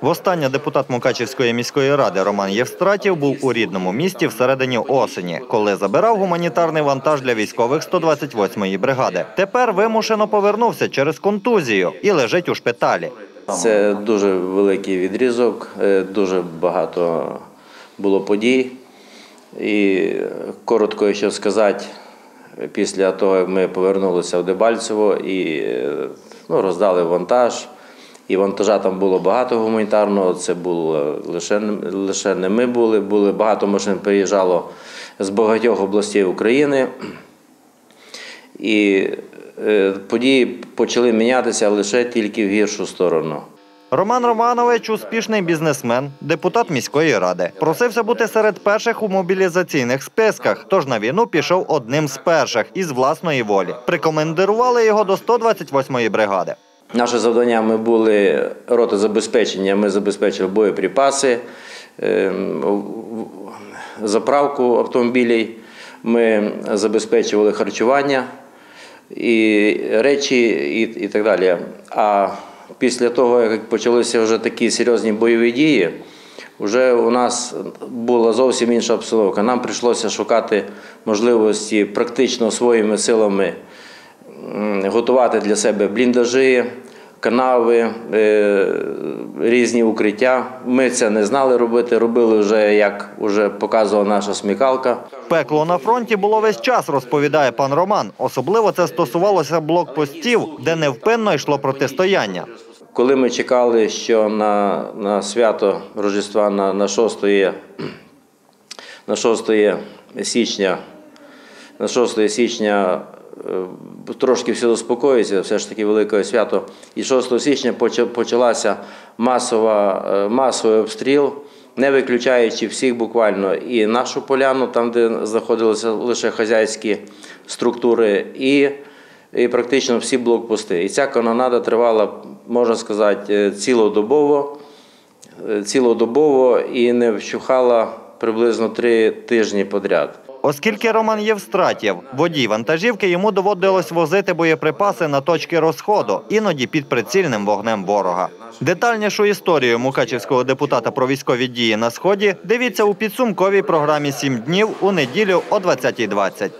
Востаннє депутат Мукачівської міської ради Роман Євстратів був у рідному місті всередині осені, коли забирав гуманітарний вантаж для військових 128-ї бригади. Тепер вимушено повернувся через контузію і лежить у шпиталі. Це дуже великий відрізок, е, дуже багато було подій. І коротко, якщо сказати, після того, як ми повернулися в Дебальцево і е, ну, роздали вантаж. І вантажа там було багато гуманітарного, це було лише, лише не ми були, були багато машин приїжджало з багатьох областей України. І е, події почали мінятися лише тільки в гіршу сторону. Роман Романович успішний бізнесмен, депутат міської ради. Просився бути серед перших у мобілізаційних списках, тож на війну пішов одним з перших із власної волі. Прикомендирували його до 128-ї бригади. Наше завдання ми були рота забезпечення, ми забезпечили боєприпаси, ем, заправку автомобілів, ми забезпечували харчування і речі, і, і так далі. А після того, як почалися вже такі серйозні бойові дії, вже у нас була зовсім інша обстановка. Нам прийшлося шукати можливості практично своїми силами готувати для себе бліндажі, канави, е, різні укриття. Ми це не знали робити, робили вже, як вже показувала наша смікалка. Пекло на фронті було весь час, розповідає пан Роман. Особливо це стосувалося блокпостів, де невпинно йшло протистояння. Коли ми чекали, що на, на свято Рождества на, на 6, на 6 січня, на 6 січня е, трошки все заспокоїться, все ж таки велике свято. І 6 січня почалася масова, е, масовий обстріл, не виключаючи всіх буквально і нашу поляну, там, де знаходилися лише хазяйські структури, і і практично всі блокпости. І ця канонада тривала, можна сказати, е, цілодобово, е, цілодобово і не вщухала приблизно три тижні подряд. Оскільки Роман Євстратєв, водій вантажівки, йому доводилось возити боєприпаси на точки розходу, іноді під прицільним вогнем ворога. Детальнішу історію мукачівського депутата про військові дії на сході дивіться у підсумковій програмі «7 днів у неділю о 20.20.